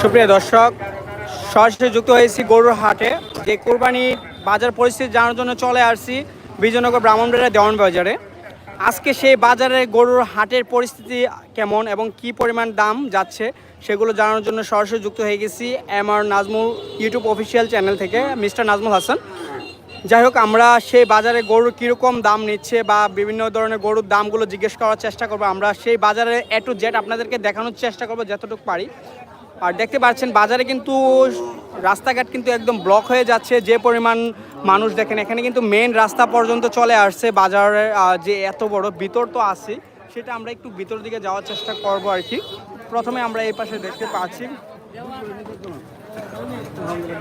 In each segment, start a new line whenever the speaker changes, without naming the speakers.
সুপ্রিয় দর্শক, সরাসরি যুক্ত হয়েছি গরুর হাটে। যে কোরবানি বাজার পরিস্থিতি জানার জন্য চলে আসছি বিজয়নগর ব্রাহ্মণবাড়িয়া দেওয়ান বাজারে। আজকে সেই বাজারে গরুর হাটের পরিস্থিতি কেমন এবং কি পরিমাণ দাম যাচ্ছে সেগুলো জানানোর জন্য সরাসরি যুক্ত হয়ে গেছি M R Nazmul YouTube official channel থেকে, মিস্টার নাজমুল হাসান। যাই হোক আমরা সেই বাজারে গরুর কীরকম দাম নিচ্ছে বা বিভিন্ন ধরনের গরুর দামগুলো জিজ্ঞেস করার চেষ্টা করব। আমরা সেই বাজারে এ টু জেড আপনাদেরকে দেখানোর চেষ্টা করব যতটুকু পারি। আর দেখতে পাচ্ছেন বাজারে কিন্তু রাস্তাঘাট কিন্তু একদম ব্লক হয়ে যাচ্ছে। যে পরিমাণ মানুষ দেখেন এখানে কিন্তু মেন রাস্তা পর্যন্ত চলে আসছে বাজারের আহ, যে এত বড় ভিতর তো আছে সেটা আমরা একটু ভিতর দিকে যাওয়ার চেষ্টা করব আর কি। প্রথমে আমরা এই পাশে দেখতে পাচ্ছি।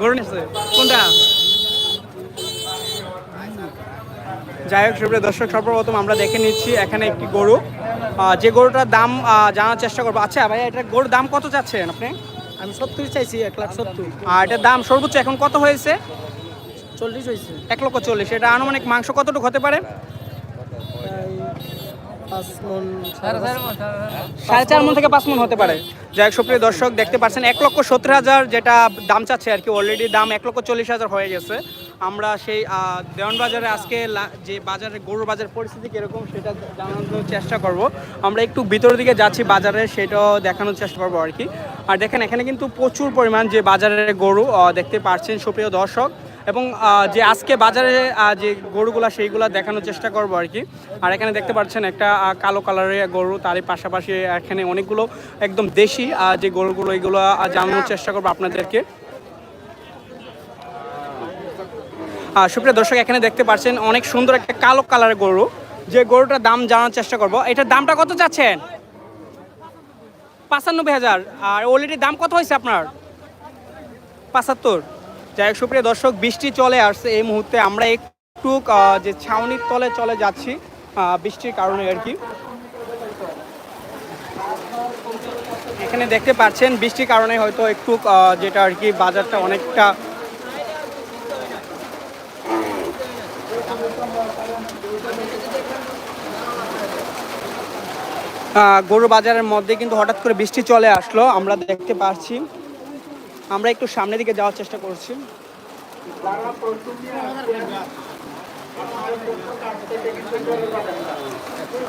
গরু কোনটা? যাই হোক সুপ্রিয় দর্শক সর্বপ্রথম আমরা দেখে নিচ্ছি এখানে একটি গরু। যে গরুটার দাম জানার চেষ্টা করব। আচ্ছা ভাই এটা গরুর দাম কত চাচ্ছেন আপনি?
আমি সত্তর চাইছি এক লাখ সত্তর।
আর এটার দাম সর্বোচ্চ এখন কত হয়েছে?
চল্লিশ হয়েছে।
এক লক্ষ চল্লিশ। এটা আনুমানিক মাংস কতটুকু হতে পারে? সাড়ে চার মন থেকে পাঁচ মন হতে পারে। যাই হোক সুপ্রিয় দর্শক দেখতে পাচ্ছেন এক লক্ষ সত্তর হাজার যেটা দাম চাচ্ছে আর কি অলরেডি দাম এক লক্ষ চল্লিশ হাজার হয়ে গেছে। আমরা সেই আহ, দেওয়ান বাজারে আজকে লা- যে বাজারে গরুর বাজার পরিস্থিতি কীরকম সেটা জানানোর চেষ্টা করব। আমরা একটু ভিতরের দিকে যাচ্ছি বাজারে সেটাও দেখানোর চেষ্টা করব আর কি। আর দেখেন এখানে কিন্তু প্রচুর পরিমাণ যে বাজারের গরু দেখতে পাচ্ছেন সুপ্রিয় দর্শক। এবং যে আজকে বাজারে যে গরুগুলা সেইগুলা দেখানোর চেষ্টা করব আর কি। আর এখানে দেখতে পাচ্ছেন একটা কালো কালারের গরু তারই পাশাপাশি এখানে অনেকগুলো একদম দেশি যে গরুগুলো আহ, জানানোর চেষ্টা করব আপনাদেরকে। সুপ্রিয় দর্শক এখানে দেখতে পাচ্ছেন অনেক সুন্দর একটা কালো কালারের গরু। যে গরুটার দাম জানার চেষ্টা করব। এটার দামটা কত চাচ্ছেন? পাঁচানব্বই হাজার। আর অলরেডি দাম কত হয়েছে আপনার? পাঁচাত্তর। যাই হোক, সুপ্রিয় দর্শক, বৃষ্টি চলে আসছে এই মুহূর্তে। আমরা একটু যে ছাউনির তলে চলে যাচ্ছি বৃষ্টির কারণে আর কি। এখানে দেখতে পাচ্ছেন, বৃষ্টির কারণে হয়তো একটু যেটা আর কি, বাজারটা অনেকটা গরু বাজারের মধ্যে কিন্তু হঠাৎ করে বৃষ্টি চলে আসলো। আমরা দেখতে পাচ্ছি আমরা একটু সামনের দিকে যাওয়ার চেষ্টা করছি।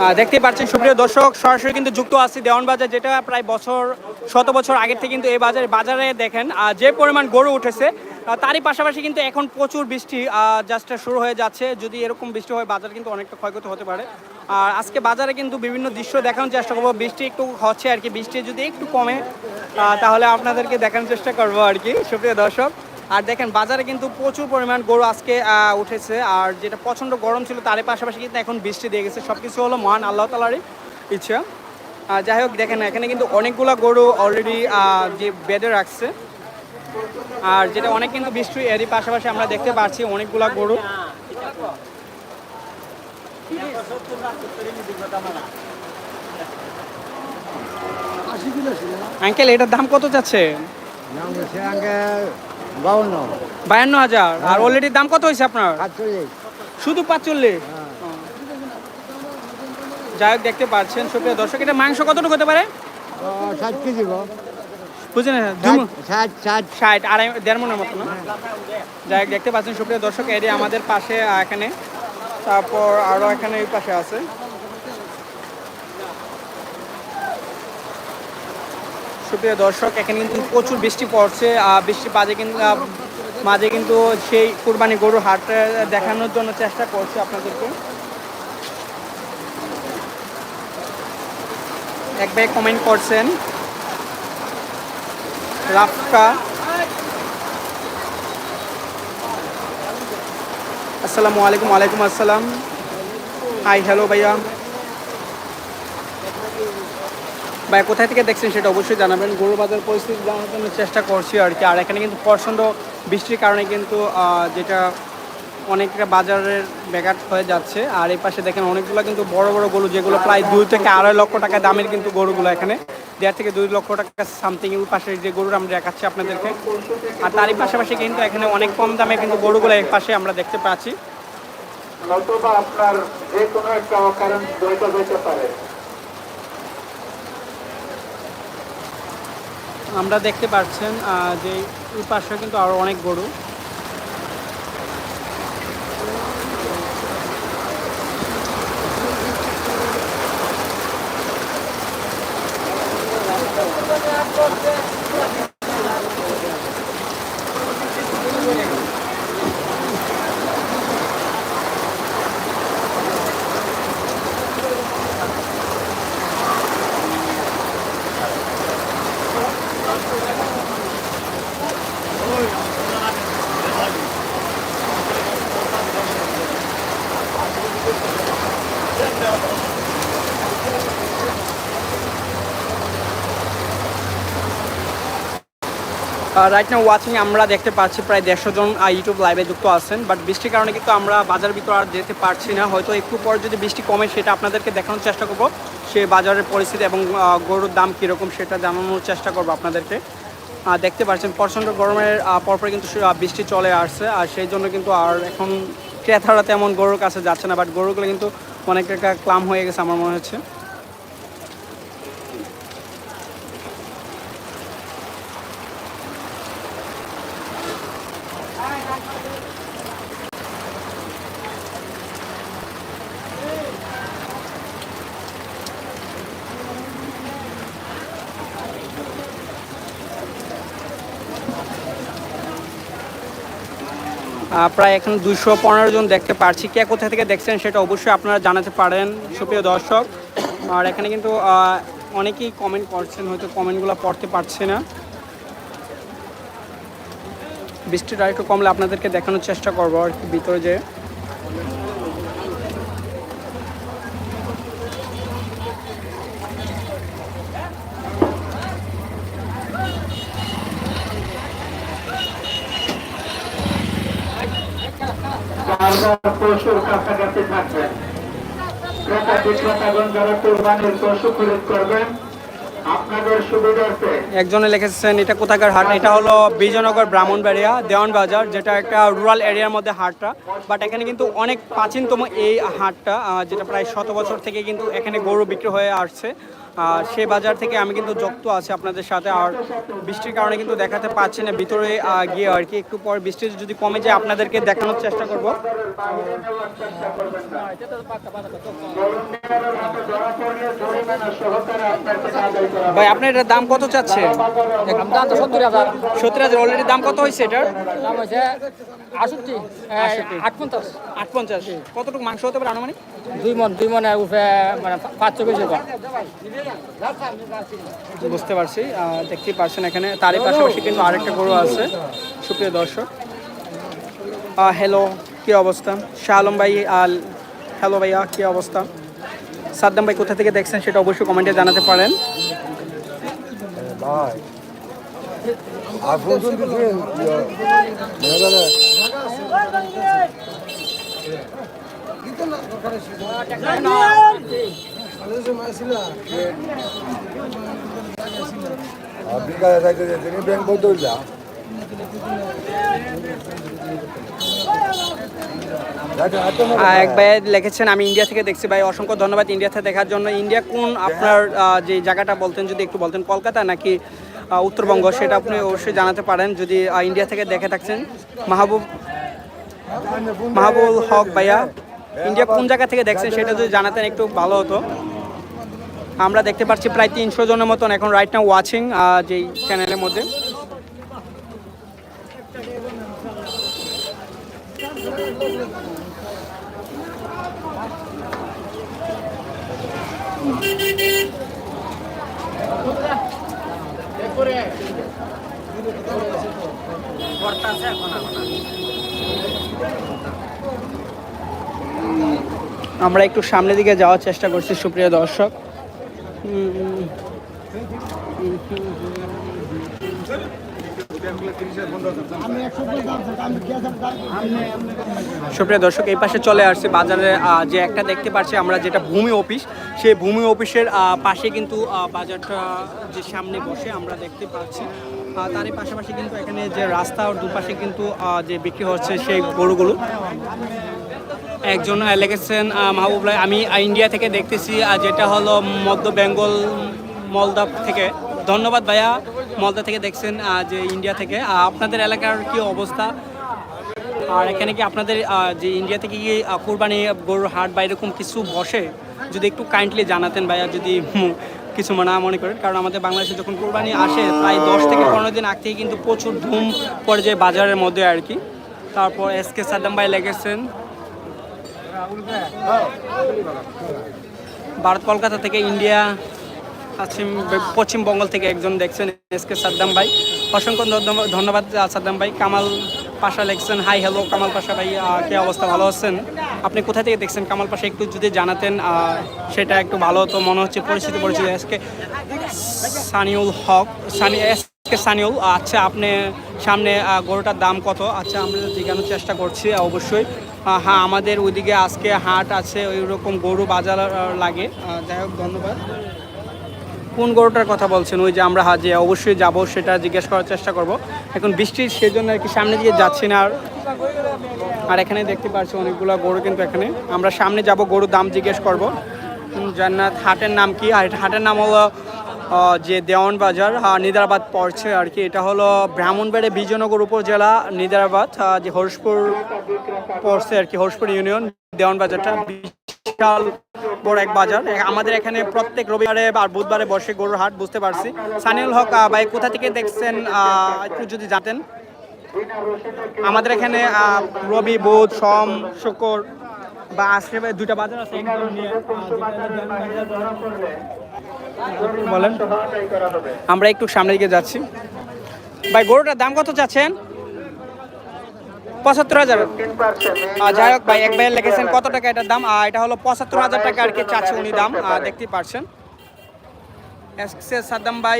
আহ, দেখতেই পাচ্ছেন সুপ্রিয় দর্শক সরাসরি কিন্তু যুক্ত আছি দেওয়ান বাজার যেটা প্রায় বছর শত বছর আগের থেকে কিন্তু এই বাজারে বাজারে দেখেন যে পরিমাণ গরু উঠেছে তারই পাশাপাশি কিন্তু এখন প্রচুর বৃষ্টি জাস্ট শুরু হয়ে যাচ্ছে। যদি এরকম বৃষ্টি হয় বাজার কিন্তু অনেকটা ক্ষয়ক্ষতি হতে পারে। আর আজকে বাজারে কিন্তু বিভিন্ন দৃশ্য দেখানোর চেষ্টা করব। বৃষ্টি একটু হচ্ছে আর কি, বৃষ্টি যদি একটু কমে তাহলে আপনাদেরকে দেখানোর চেষ্টা করব আর কি, সুপ্রিয় দর্শক। আর দেখেন, বাজারে কিন্তু প্রচুর পরিমাণ গরু আজকে উঠেছে। আর যেটা প্রচণ্ড গরম ছিল, তারই পাশাপাশি কিন্তু এখন বৃষ্টি দিয়ে গেছে। সব কিছু হলো মহান আল্লাহ তালারই ইচ্ছা। যাই হোক, দেখেন, এখানে কিন্তু অনেকগুলো গরু অলরেডি যে বেঁধে রাখছে। আর যেটা অনেক কিন্তু বৃষ্টি, এরই পাশাপাশি আমরা দেখতে পাচ্ছি অনেকগুলো গরু। আঙ্কেল, এটার দাম কত যাচ্ছে? বায়ান্ন হাজার। আর অলরেডি দাম কত হয়েছে আপনার? শুধু পাঁচচল্লিশ। যাই হোক, দেখতে পাচ্ছেন, সুপ্রিয় দর্শক, এটা মাংস কতটুকু হতে পারে? বুঝলেন? আড়াই, দেড় মনের মতো না? যাই হোক, দেখতে পাচ্ছেন, সুপ্রিয় দর্শক, এটি আমাদের পাশে এখানে তারপর আরও এখানে এই পাশে আছে। সুপ্রিয় দর্শক এখানে কিন্তু প্রচুর বৃষ্টি পড়ছে আহ, বৃষ্টির মাঝে কিন্তু মাঝে কিন্তু সেই কুরবানি গরু হাট আহ, দেখানোর জন্য চেষ্টা করছি আপনাদেরকে। এক ভাই কমেন্ট করছেন রাফকা আসসালামু আলাইকুম, ওয়ালাইকুম আসসালাম। হাই হ্যালো ভাইয়া। ভাই কোথায় থেকে দেখছেন সেটা অবশ্যই জানাবেন। গরু বাজার পরিস্থিতি জানার জন্য চেষ্টা করছি আর কি। আর এখানে কিন্তু প্রচণ্ড বৃষ্টির কারণে কিন্তু যেটা অনেকটা বাজারের ব্যাঘাত হয়ে যাচ্ছে। আর এই পাশে দেখেন অনেকগুলো কিন্তু বড় বড় গরু যেগুলো প্রায় দুই থেকে আড়াই লক্ষ টাকা দামের কিন্তু গরুগুলো এখানে। দেড় থেকে দুই লক্ষ টাকা সামথিং এর পাশে যে গরুর আমরা দেখাচ্ছি আপনাদেরকে। আর তারই পাশাপাশি কিন্তু এখানে অনেক কম দামে কিন্তু গরুগুলো এই পাশে আমরা দেখতে পাচ্ছি।
নতুবা আপনার যে কোনো একটা অকারণ দ্বৈত হইতে পারে।
আমরা দেখতে পাচ্ছেন যে এই পাশে কিন্তু আরও অনেক গরু। রাইট নাও ওয়াচিং আমরা দেখতে পাচ্ছি প্রায় দেড়শো জন ইউটিউব লাইভে যুক্ত আছেন বাট বৃষ্টির কারণে কিন্তু আমরা বাজার ভিতর আর যেতে পারছি না। হয়তো একটু পর যদি বৃষ্টি কমে, সেটা আপনাদেরকে দেখানোর চেষ্টা করব, সে বাজারের পরিস্থিতি এবং গরুর দাম কীরকম সেটা জানানোর চেষ্টা করব আপনাদেরকে। দেখতে পাচ্ছেন, প্রচণ্ড গরমের পরপর কিন্তু বৃষ্টি চলে আসছে, আর সেই জন্য কিন্তু আর এখন ক্রেতারা তেমন গরুর কাছে যাচ্ছে না বাট গরুগুলো কিন্তু অনেক টাকা ক্লাম হয়ে গেছে, আমার মনে হচ্ছে। প্রায় এখন দুশো পনেরো জন দেখতে পারছি। কে কোথা থেকে দেখছেন সেটা অবশ্যই আপনারা জানাতে পারেন, সুপ্রিয় দর্শক। আর এখানে কিন্তু অনেকেই কমেন্ট করছেন, হয়তো কমেন্টগুলো পড়তে পারছে না। বৃষ্টিটা একটু কমলে আপনাদেরকে দেখানোর চেষ্টা করব আর কি ভিতরে যে একজনে লিখেছেন, এটা কোথাকার হাট? এটা হলো বিজয়নগর ব্রাহ্মণবাড়িয়া, দেওয়ান বাজার, যেটা একটা রুরাল এরিয়ার মধ্যে হাটটা। বাট এখানে কিন্তু অনেক প্রাচীনতম এই হাটটা যেটা প্রায় শত বছর থেকে কিন্তু এখানে গরু বিক্রি হয়ে আসছে। আর সেই বাজার থেকে আমি কিন্তু যুক্ত আছি আপনাদের সাথে। আর বৃষ্টির কারণে কিন্তু দেখাতে পাচ্ছি না ভিতরে গিয়ে আর কি। একটু পর বৃষ্টি যদি কমে যায় আপনাদেরকে দেখানোর চেষ্টা করব। ভাই আপনার এটার দাম কত চাচ্ছে
দাম তো সত্তর হাজার।
সত্তর হাজার অলরেডি দাম কত হয়েছে এটার?
দাম হয়েছে আষট্টি
কতটুকু মাংস হতে পারে আনুমানিক?
দুই মন দুই মনে মানে কেজি কম।
বুঝতে পারছি দেখতেই পারছেন এখানে। তারই পাশাপাশি কিন্তু আরেকটা গরু আছে। সুপ্রিয় দর্শক হ্যালো কী অবস্থা? শাহ আলম ভাই আল হ্যালো ভাইয়া কী অবস্থা? সাদ্দাম ভাই কোথা থেকে দেখছেন সেটা অবশ্যই কমেন্টে জানাতে পারেন।
ভাই তিনি ব্যাংক
এক ভাই লিখেছেন, আমি ইন্ডিয়া থেকে দেখছি ভাই, অসংখ্য ধন্যবাদ ইন্ডিয়া থেকে দেখার জন্য। ইন্ডিয়া কোন আপনার যে জায়গাটা বলতেন, যদি একটু বলতেন, কলকাতা নাকি উত্তরবঙ্গ, সেটা আপনি অবশ্যই জানাতে পারেন, যদি ইন্ডিয়া থেকে দেখে থাকছেন। মাহবুব মাহবুল হক ভাইয়া, ইন্ডিয়া কোন জায়গা থেকে দেখছেন সেটা যদি জানাতেন একটু ভালো হতো। আমরা দেখতে পাচ্ছি প্রায় তিনশো জনের মতন এখন রাইট নাও ওয়াচিং যেই চ্যানেলের মধ্যে। আমরা একটু সামনের দিকে যাওয়ার চেষ্টা করছি, সুপ্রিয় দর্শক। সুপ্রিয় দর্শক, এই পাশে চলে আসছে বাজারে যে একটা দেখতে পাচ্ছি আমরা যেটা ভূমি অফিস। সেই ভূমি অফিসের পাশে কিন্তু বাজারটা যে সামনে বসে আমরা দেখতে পাচ্ছি। তারই পাশাপাশি কিন্তু এখানে যে রাস্তা দুপাশে কিন্তু যে বিক্রি হচ্ছে সেই গরুগুলো। একজন লিখেছেন মাহবুব রায়, আমি ইন্ডিয়া থেকে দেখতেছি আহ, যেটা হলো মধ্য বেঙ্গল মলদা থেকে। ধন্যবাদ ভাইয়া মলদা থেকে দেখছেন যে ইন্ডিয়া থেকে। আপনাদের এলাকার কি অবস্থা? আর এখানে কি আপনাদের যে ইন্ডিয়া থেকে কি কোরবানি গরুর হাট বা এরকম কিছু বসে? যদি একটু কাইন্ডলি জানাতেন ভাইয়া যদি কিছু না মনে করেন। কারণ আমাদের বাংলাদেশে যখন কোরবানি আসে প্রায় দশ থেকে পনেরো দিন আগ থেকে কিন্তু প্রচুর ধুম পড়ে যায় বাজারের মধ্যে আর কি। তারপর এস কে সাদ্দাম ভাই লেগেছেন ভারত, কলকাতা থেকে ইন্ডিয়া, পশ্চিম পশ্চিমবঙ্গ থেকে একজন দেখছেন এস কে সাদ্দাম ভাই। অসংখ্য ধন্যবাদ- সাদ্দাম ভাই। কামাল পাশা লেখছেন, হাই, হ্যালো, কামাল পাশা ভাই কি অবস্থা? ভালো আছেন? আপনি কোথা থেকে দেখছেন? কামাল পাশা, একটু যদি জানাতেন সেটা একটু ভালো হতো। মনে হচ্ছে পরিচিত পরিচিত। S K Saniul Haque, Sunny, S K Saniul আচ্ছা আপনি সামনে গরুটার দাম কত? আচ্ছা আমরা জিজ্ঞানোর চেষ্টা করছি, অবশ্যই। হ্যাঁ আমাদের ওইদিকে আজকে হাট আছে ওই রকম গরু বাজার লাগে। যাই হোক, ধন্যবাদ। কোন গরুটার কথা বলছেন? ওই যে আমরা হাজে অবশ্যই যাব, সেটা জিজ্ঞেস করার চেষ্টা করব। এখন বৃষ্টির সেজন্য আর কি সামনে দিকে যাচ্ছি না আর? আর এখানে দেখতে পাচ্ছি অনেকগুলো গরু কিন্তু এখানে। আমরা সামনে যাব, গরুর দাম জিজ্ঞেস করব। জান্নাত হাটের নাম কি? আর হাটের নাম হলো যে দেওয়ান বাজার নিদারাবাদ পড়ছে আর কি। এটা হলো ব্রাহ্মণবাড়ি বিজয়নগর উপজেলা, নিদারাবাদ যে হরিশপুর পড়ছে আর কি হরসপুর ইউনিয়ন, দেওয়ান বাজারটা। বিশাল বড় এক বাজার। আমাদের এখানে প্রত্যেক রবিবারে আর বুধবারে বসে গরুর হাট, বুঝতে পারছি। সানিউল হক ভাই, কোথা থেকে দেখছেন? একটু যদি জানতেন। আমাদের এখানে রবি, বুধ, সোম, শুক্র বা আজকে দুইটা বাজার আছে। বলেন। আমরা একটু সামনে দিকে যাচ্ছি। ভাই গরুটার দাম কত চাচ্ছেন? পঁচাত্তর হাজার। যাই হোক ভাই এক ভাইয়ের লেগেছেন কত টাকা এটার দাম? আহ, এটা হলো পঁচাত্তর হাজার টাকা আর কি চাচ্ছে উনি দাম। দেখতেই পারছেন। সাদ্দাম ভাই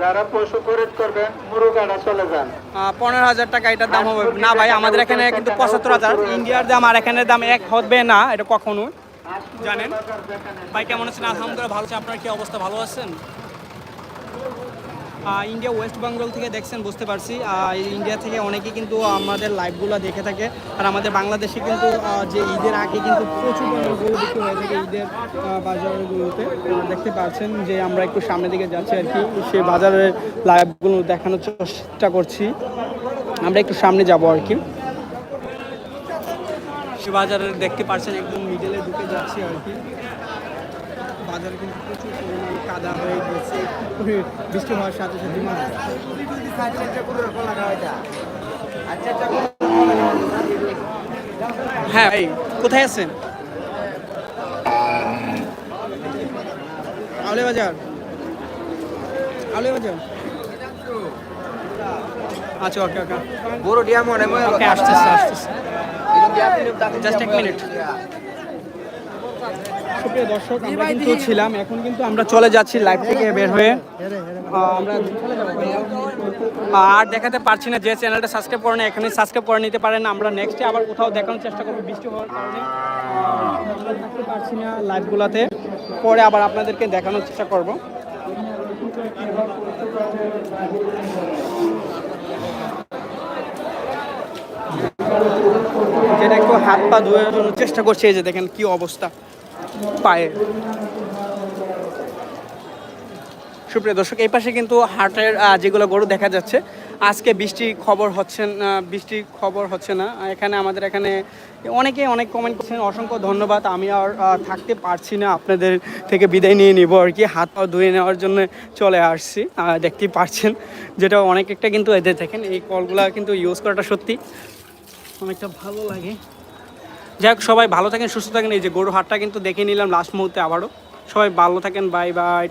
যারা পশু খরিদ করবেন মুরুগাড়া চলে যান।
পনেরো হাজার টাকা এটার দাম হবে। না ভাই আমাদের এখানে কিন্তু পঁচাত্তর হাজার। ইন্ডিয়ার দাম আর এখানের দাম এক হবে না এটা কখনো জানেন? ভাই, কেমন আছেন? আলহামদুলিল্লাহ, ভালো আছে। আপনার কি অবস্থা? ভালো আছেন? ইন্ডিয়া ওয়েস্ট বেঙ্গল থেকে দেখছেন, বুঝতে পারছি। ইন্ডিয়া থেকে অনেকেই কিন্তু আমাদের লাইভগুলো দেখে থাকে। আর আমাদের বাংলাদেশে কিন্তু যে ঈদের আগে কিন্তু প্রচুর গরু বিক্রি হয়ে থাকে ঈদের বাজারগুলোতে। দেখতে পাচ্ছেন যে আমরা একটু সামনের দিকে যাচ্ছি আর কি। সেই বাজারের লাইভগুলো দেখানোর চেষ্টা করছি। আমরা একটু সামনে যাব আর কি। সে বাজারে দেখতে পাচ্ছেন একদম মিডলে ঢুকে যাচ্ছি আর কি। বাজারে কিন্তু প্রচুর পরিমাণে কাদা হয়ে গেছে বৃষ্টি হওয়ার সাথে সাথে হ্যাঁ ভাই কোথায় আছেন? আউলে বাজার আউলে বাজার আচ্ছা ওকে ওকে।
বড় ডিয়া মনে মনে
ওকে আসতেছে আসতেছে। জাস্ট এক মিনিট আমরা কিন্তু ছিলাম, এখন কিন্তু আমরা চলে যাচ্ছি লাইভ থেকে বের হয়ে। আর দেখাতে পারছি না, যে চ্যানেলটা সাবস্ক্রাইব করে না এখানে সাবস্ক্রাইব করে নিতে পারেন। আমরা নেক্সটে আবার কোথাও দেখানোর চেষ্টা করব, বৃষ্টি হওয়ার কারণে। থাকতে পারছি না লাইভগুলোতে পরে আবার আপনাদেরকে দেখানোর চেষ্টা করব। যেটা একটু হাত পা ধোয়ার জন্য চেষ্টা করছি এই যে দেখেন কি অবস্থা পায়ে। সুপ্রিয় দর্শক, এই পাশে কিন্তু হাটের যেগুলো গরু দেখা যাচ্ছে, আজকে বৃষ্টি খবর হচ্ছে বৃষ্টি খবর হচ্ছে না। এখানে আমাদের এখানে অনেকে অনেক কমেন্ট করছেন, অসংখ্য ধন্যবাদ। আমি আর থাকতে পারছি না, আপনাদের থেকে বিদায় নিয়ে নিব আর কি, হাত পা ধুয়ে নেওয়ার জন্য চলে আসছি। দেখতেই পারছেন, যেটা অনেক একটা কিন্তু এদের দেখেন, এই কলগুলা কিন্তু ইউজ করাটা সত্যি। অনেকটা ভালো লাগে। যাই হোক সবাই ভালো থাকেন, সুস্থ থাকেন। এই যে গরু হাটটা কিন্তু দেখে নিলাম লাস্ট মুহূর্তে আবারও। সবাই ভালো থাকেন বাই বাই